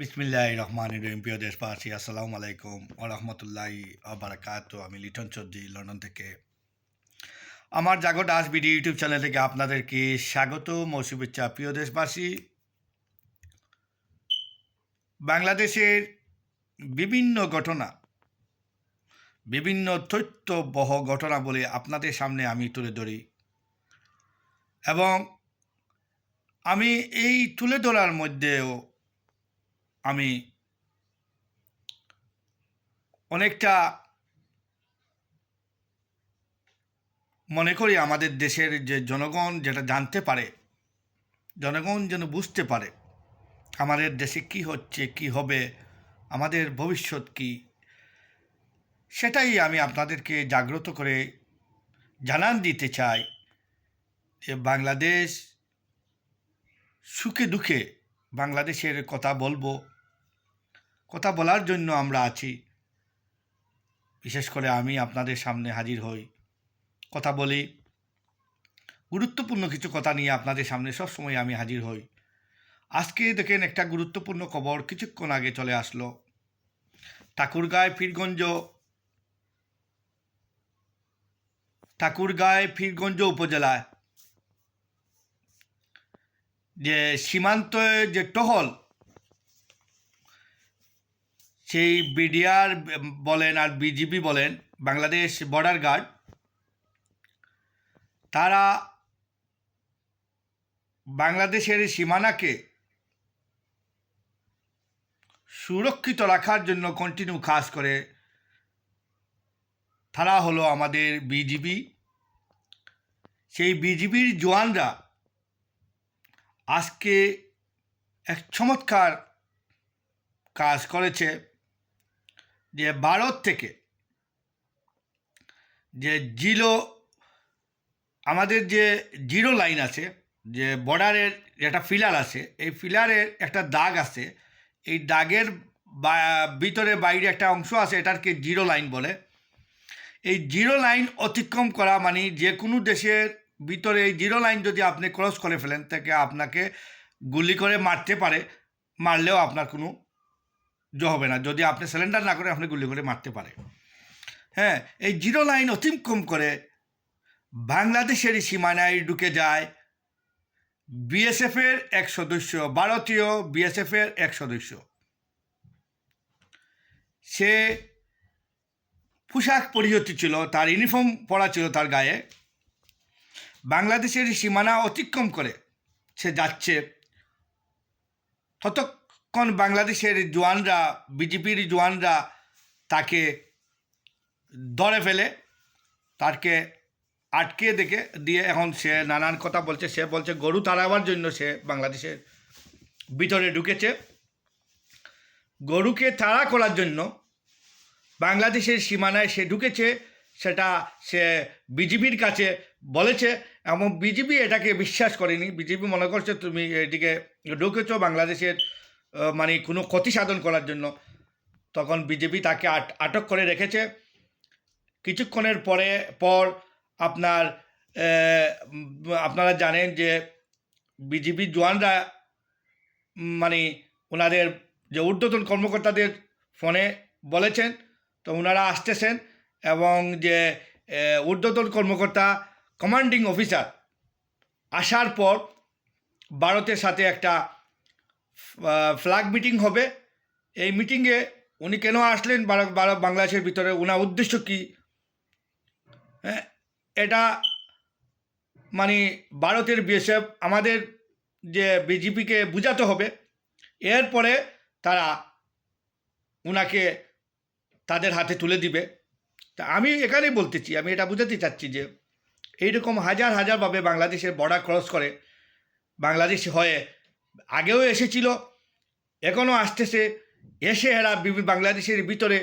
বিসমিল্লাহ রহমান রহিম। প্রিয় দেশবাসী, আসসালামু আলাইকুম ও রহমতুল্লাহ আবরাকাত আমি লিটন চৌধুরী, লন্ডন থেকে। আমার Jago Das BD YouTube channel থেকে আপনাদেরকে স্বাগত। মৌসুমিচ্ছা প্রিয় দেশবাসী, বাংলাদেশের বিভিন্ন ঘটনা, বিভিন্ন তথ্যবহ ঘটনা বলে আপনাদের সামনে আমি তুলে ধরি। এবং আমি এই তুলে ধরার মধ্যেও আমি অনেকটা মনে করি আমাদের দেশের যে জনগণ যেটা জানতে পারে, জনগণ যেন বুঝতে পারে আমাদের দেশে কি হচ্ছে, কি হবে, আমাদের ভবিষ্যৎ কি, সেটাই আমি আপনাদেরকে জাগ্রত করে জানান দিতে চাই যে বাংলাদেশ সুখে দুঃখে বাংলাদেশের কথা বলব। কথা বলার জন্য আমরা আছি। বিশেষ করে আমি আপনাদের সামনে হাজির হই। কথা বলি। গুরুত্বপূর্ণ কিছু কথা নিয়ে আপনাদের সামনে সবসময় আমি হাজির হই। আজকে দেখেন একটা গুরুত্বপূর্ণ খবর কিছুক্ষণ আগে চলে আসলো। ঠাকুরগাঁয় পীরগঞ্জ ঠাকুরগাঁয় পীরগঞ্জ উপজেলায় যে সীমান্ত যে টহল সেই বিডিআর বলেন আর বিজিবি বলেন, বাংলাদেশ বর্ডার গার্ড, তারা বাংলাদেশের সীমানাকে সুরক্ষিত রাখার জন্য কন্টিনিউ কাজ করে। তারা হলো আমাদের বিজিবি। সেই বিজিবির জওয়ানরা আজকে এক চমৎকার কাজ করেছে। যে ভারত থেকে যে জিরো, আমাদের যে জিরো লাইন আছে, যে বর্ডারের একটা ফিলার আছে, এই ফিলারের একটা দাগ আছে। এই দাগের ভিতরে বাইরে একটা অংশ আছে, এটাকে জিরো লাইন বলে। এই জিরো লাইন অতিক্রম করা মানে যে কোনো দেশের ভিতরে এই জিরো লাইন যদি আপনি ক্রস করে ফেলেন, তাকে আপনাকে গুলি করে মারতে পারে, মারলেও আপনার কোনো হবে না। যদি আপনি সিলিন্ডার না করে আপনি গুলি করে মারতে পারে হ্যাঁ এই জিরো লাইন অতিক্রম করে বাংলাদেশের সীমানায় ঢুকে যায় বিএসএফের এক সদস্য, ভারতীয় বিএসএফের এক সদস্য। সে পোশাক পরিহিত ছিল, তার ইউনিফর্ম পরা ছিল তার গায়ে। বাংলাদেশের সীমানা অতিক্রম করে সে যাচ্ছে। ততক্ষণ বাংলাদেশের জোয়ানরা বিজেপির জোয়ানরা তাকে ধরে ফেলে তাকে আটকে দেখে দিয়ে এখন সে নানান কথা বলছে। সে বলছে, গরু তাড়াবার জন্য সে বাংলাদেশের ভিতরে ঢুকেছে। গরুকে তাড়া করার জন্য বাংলাদেশের সীমানায় সে ঢুকেছে, সেটা সে বিজেপির কাছে বলেছে। এবং বিজেপি এটাকে বিশ্বাস করেনি। বিজেপি মনে করছে, তুমি এটিকে ঢুকেছ, বাংলাদেশের মানে কোনো ক্ষতি সাধন করার জন্য। তখন বিজেপি তাকে আটক করে রেখেছে। কিছুক্ষণের পরে, পর আপনার আপনারা জানেন যে বিজেপি জওয়ানরা মানে ওনাদের যে ঊর্ধ্বতন কর্মকর্তাদের ফোনে বলেছেন, তো ওনারা আসতেছেন এবং যে ঊর্ধ্বতন কর্মকর্তা কমান্ডিং অফিসার আসার পর ভারতের সাথে একটা ফ্ল্যাগ মিটিং হবে। এই মিটিংয়ে উনি কেন আসলেন? বাংলাদেশের ভিতরে ওনার উদ্দেশ্য কী? হ্যাঁ এটা মানে ভারতের বিএসএফ, আমাদের যে বিজেপিকে বুঝাতে হবে। এরপরে তারা ওনাকে তাদের হাতে তুলে দিবে। তা আমি এখানেই বলতেছি, আমি এটা বুঝাতে চাচ্ছি যে এইরকম হাজার হাজারভাবে বাংলাদেশের বর্ডার ক্রস করে, বাংলাদেশ হয়ে আগেও এসেছিল, এখনও আসতেছে। এসে এরা বাংলাদেশের ভিতরে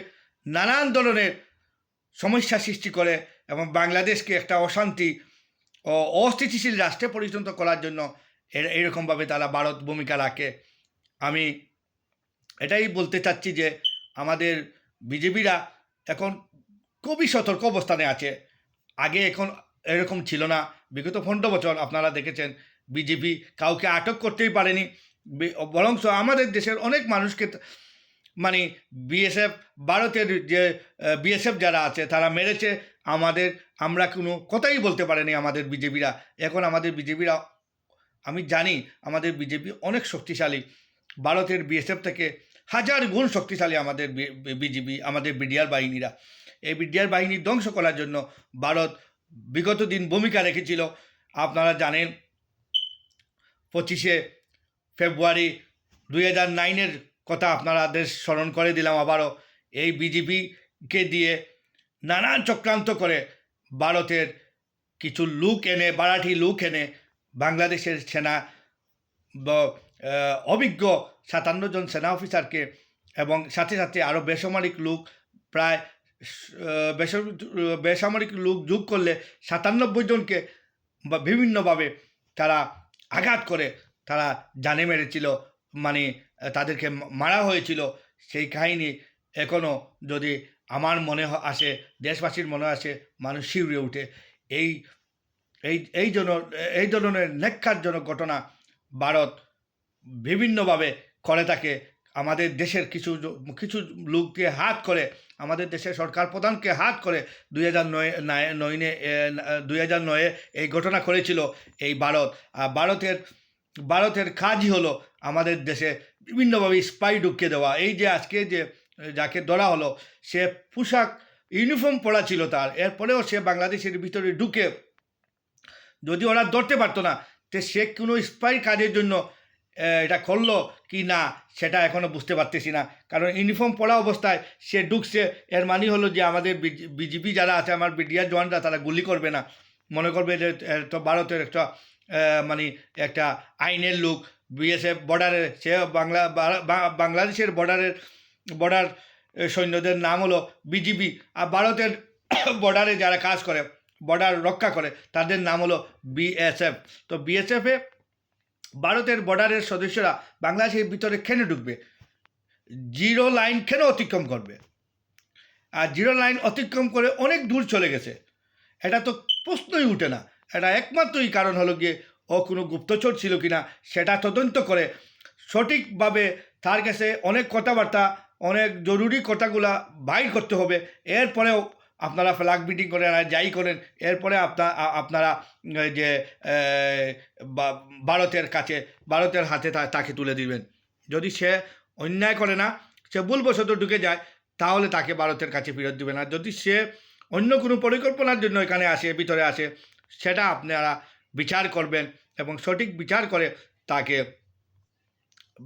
নানান ধরনের সমস্যা সৃষ্টি করে এবং বাংলাদেশকে একটা অশান্তি ও অস্থিতিশীল রাষ্ট্রে পরিণত করার জন্য এরকমভাবে তারা ভারত ভূমিকা রাখে। আমি এটাই বলতে চাচ্ছি যে আমাদের বিজেপিরা এখন খুবই সতর্ক অবস্থানে আছে। আগে এখন এরকম ছিল না। বিগত পনেরো বছর আপনারা দেখেছেন বিজেপি কাউকে আটক করতেই পারেনি। বি- বরঞ্চ আমাদের দেশের অনেক মানুষকে মানে বিএসএফ, ভারতের যে বিএসএফ যারা আছে, তারা মেরেছে। আমাদের, আমরা কোনো কথাই বলতে পারেনি আমাদের বিজেপিরা। এখন আমাদের বিজেপিরা, আমি জানি আমাদের বিজেপি অনেক শক্তিশালী। ভারতের বিএসএফ থেকে হাজার গুণ শক্তিশালী আমাদের বিজেপি, আমাদের বিডিআর বাহিনীরা। এই বিডিআর বাহিনী ধ্বংস করার জন্য ভারত বিগত দিন ভূমিকা রেখেছিল। আপনারা জানেন পঁচিশে ফেব্রুয়ারি দুই হাজার নাইনের কথা আপনাদের স্মরণ করে দিলাম আবারও। এই বিজেপিকে দিয়ে নানান চক্রান্ত করে ভারতের কিছু লুক এনে, বারাঠি লুক এনে বাংলাদেশের সেনা অভিজ্ঞ সাতান্ন জন সেনা অফিসারকে এবং সাথে সাথে আরও বেসামরিক লোক প্রায় বেসামরিক লোক যোগ করলে সাতানব্বই জনকে বিভিন্নভাবে তারা আঘাত করে তারা জানে মেরেছিল মানে তাদেরকে মারা হয়েছিল। সেই কাহিনী এখনও যদি আমার মনে আসে, দেশবাসীর মনে আসে, মানুষ শিউরে উঠে। এই এই এই জন্য, এই ধরনের নেক্ষারজনক ঘটনা ভারত বিভিন্নভাবে করে থাকে। আমাদের দেশের কিছু কিছু লোককে হাত করে আমাদের দেশের সরকার প্রধানকে হাত করে দুই হাজার নয় নয়নে দুই হাজার নয়ে এই ঘটনা করেছিল এই ভারত। আর ভারতের ভারতের কাজই হলো আমাদের দেশে বিভিন্নভাবে স্পাই ঢুকিয়ে দেওয়া। এই যে আজকে যে, যাকে ধরা হলো, সে পোশাক ইউনিফর্ম পরা ছিল তার। এরপরেও সে বাংলাদেশের ভিতরে ঢুকে, যদি ওরা ধরতে পারতো না, তো সে কোনো স্পাই কাজের জন্য এটা করল কি না সেটা এখনও বুঝতে পারতেছি না। কারণ ইউনিফর্ম পরা অবস্থায় সে ঢুকছে, এর মানে হলো যে আমাদের বিজেপি যারা আছে, আমার বিডিআর জওয়ানরা, তারা গুলি করবে না। মনে করবে যে তো ভারতের একটা মানে একটা আইনের লোক, বিএসএফ বর্ডারে সে বাংলা বাংলাদেশের বর্ডারের বর্ডার সৈন্যদের নাম হলো বিজিবি। আর ভারতের বর্ডারে যারা কাজ করে বর্ডার রক্ষা করে, তাদের নাম হলো বিএসএফ। তো বিএসএফে ভারতের বর্ডারের সদস্যরা বাংলাদেশের ভিতরে কেন ঢুকবে? জিরো লাইন কেন অতিক্রম করবে? আর জিরো লাইন অতিক্রম করে অনেক দূর চলে গেছে। এটা তো প্রশ্নই উঠে না। এটা একমাত্রই কারণ হলো গিয়ে ও কোনো গুপ্তচর ছিল কিনা, সেটা তদন্ত করে সঠিকভাবে তার কাছে অনেক কথাবার্তা, অনেক জরুরি কথাগুলা বাইর করতে হবে। এরপরেও আপনারা ফ্ল্যাগ মিটিং করেন, আর যাই করেন, এরপরে আপনার আপনারা যে ভারতের কাছে, ভারতের হাতে তাকে তুলে দিবেন। যদি সে অন্যায় করে না, সে ভুলবশত ঢুকে যায়, তাহলে তাকে ভারতের কাছে ফেরত দিবে না যদি সে অন্য কোনো পরিকল্পনার জন্য এখানে আসে, ভিতরে আসে, সেটা আপনারা বিচার করবেন এবং সঠিক বিচার করে তাকে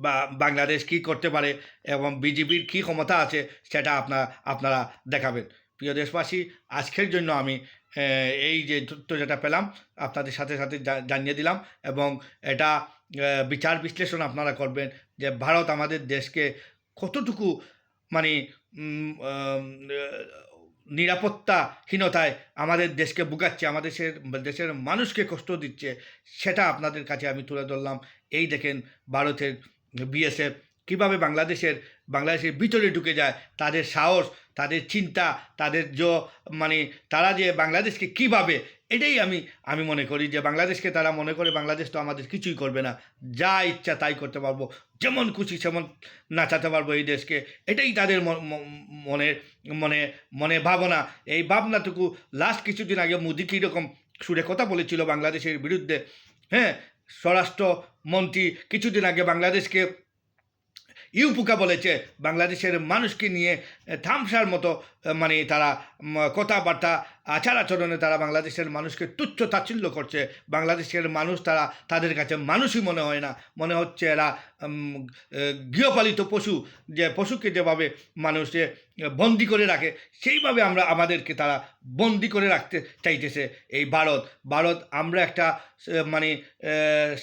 বা, বাংলাদেশ কি করতে পারে এবং বিজেপির কী ক্ষমতা আছে, সেটা আপনার আপনারা দেখাবেন। প্রিয় দেশবাসী, আজকের জন্য আমি এই যে তথ্য যেটা পেলাম, আপনাদের সাথে সাথে জানিয়ে দিলাম এবং এটা বিচার বিশ্লেষণ আপনারা করবেন যে ভারত আমাদের দেশকে কতটুকু মানে নিরাপত্তাহীনতায় আমাদের দেশকে বুকাচ্ছে আমাদের দেশের দেশের মানুষকে কষ্ট দিচ্ছে, সেটা আপনাদের কাছে আমি তুলে ধরলাম। এই দেখেন ভারতের বিএসএফ কীভাবে বাংলাদেশের বাংলাদেশের ভিতরে ঢুকে যায়, তাদের সাহস তাদের চিন্তা, তাদের যে মানে তারা যে বাংলাদেশকে কীভাবে, এটাই আমি আমি মনে করি যে বাংলাদেশকে তারা মনে করে বাংলাদেশ তো আমাদের কিছুই করবে না। যা ইচ্ছা তাই করতে পারব, যেমন খুশি সেমন নাচাতে পারব এই দেশকে। এটাই তাদের মনে মনে মনে ভাবনা। এই ভাবনাটুকু লাস্ট কিছুদিন আগে মোদি কীরকম সুরে কথা বলেছিল বাংলাদেশের বিরুদ্ধে হ্যাঁ? স্বরাষ্ট্রমন্ত্রী কিছুদিন আগে বাংলাদেশকে ইউপুকা বলেছে, বাংলাদেশের মানুষকে নিয়ে থামসার মতো মানে তারা কথাবার্তা আচার আচরণে তারা বাংলাদেশের মানুষকে তুচ্ছ তাচ্ছিল্য করছে। বাংলাদেশের মানুষ তারা, তাদের কাছে মানুষই মনে হয় না। মনে হচ্ছে এরা গৃহপালিত পশু, যে পশুকে যেভাবে মানুষে বন্দি করে রাখে, সেইভাবে আমরা আমাদেরকে তারা বন্দি করে রাখতে চাইতেছে এই ভারত। ভারত আমরা একটা মানে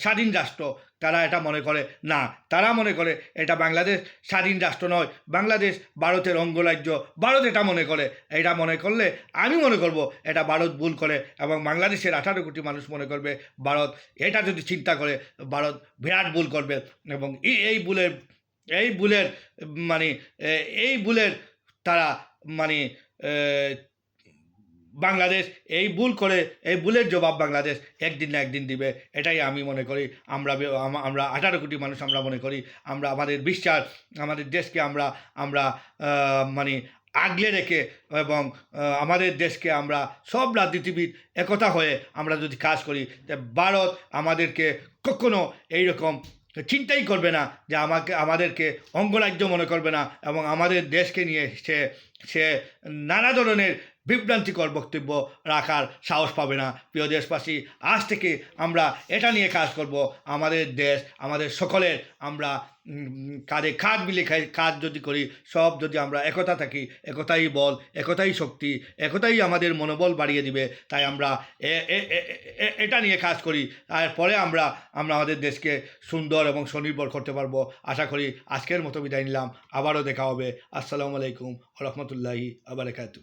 স্বাধীন রাষ্ট্র। তারা এটা মনে করে। না, তারা মনে করে এটা বাংলাদেশ স্বাধীন রাষ্ট্র নয়, বাংলাদেশ ভারতের অঙ্গরাজ্য। ভারত এটা মনে করে। এটা মনে করলে আমি মনে করব এটা ভারত ভুল করে এবং বাংলাদেশের আঠারো কোটি মানুষ মনে করবে ভারত এটা যদি চিন্তা করে, ভারত বিরাট ভুল করবে এবং এই ভুলের এই ভুলের মানে এই ভুলের তারা মানে বাংলাদেশ, এই ভুল করে, এই ভুলের জবাব বাংলাদেশ একদিন না একদিন দিবে। এটাই আমি মনে করি। আমরা আমরা আঠারো কোটি মানুষ আমরা মনে করি। আমরা আমাদের বিশ্বাস, আমাদের দেশকে আমরা আমরা মানে আগলে রেখে এবং আমাদের দেশকে আমরা সব রাজনীতিবিদ একতা হয়ে আমরা যদি কাজ করি ভারত আমাদেরকে কখনো এইরকম চিন্তাই করবে না যে আমাকে, আমাদেরকে অঙ্গরাজ্য মনে করবে না এবং আমাদের দেশকে নিয়ে সে সে নানা ধরনের বিভ্রান্তিকর বক্তব্য রাখার সাহস পাবে না। প্রিয় দেশবাসী, আজ থেকে আমরা এটা নিয়ে কাজ করব। আমাদের দেশ, আমাদের সকলের আমরা কাঁধে কাঁধ মিলে কাজ যদি করি, সব যদি আমরা একতা থাকি, একতাই বল, একতাই শক্তি, একতাই আমাদের মনোবল বাড়িয়ে দিবে। তাই আমরা এটা নিয়ে কাজ করি। তারপরে আমরা আমরা আমাদের দেশকে সুন্দর এবং স্বনির্ভর করতে পারব। আশা করি আজকের মতো বিদায় নিলাম। আবারও দেখা হবে। আসসালামু আলাইকুম রহমতুল্লাহি আবরকাতু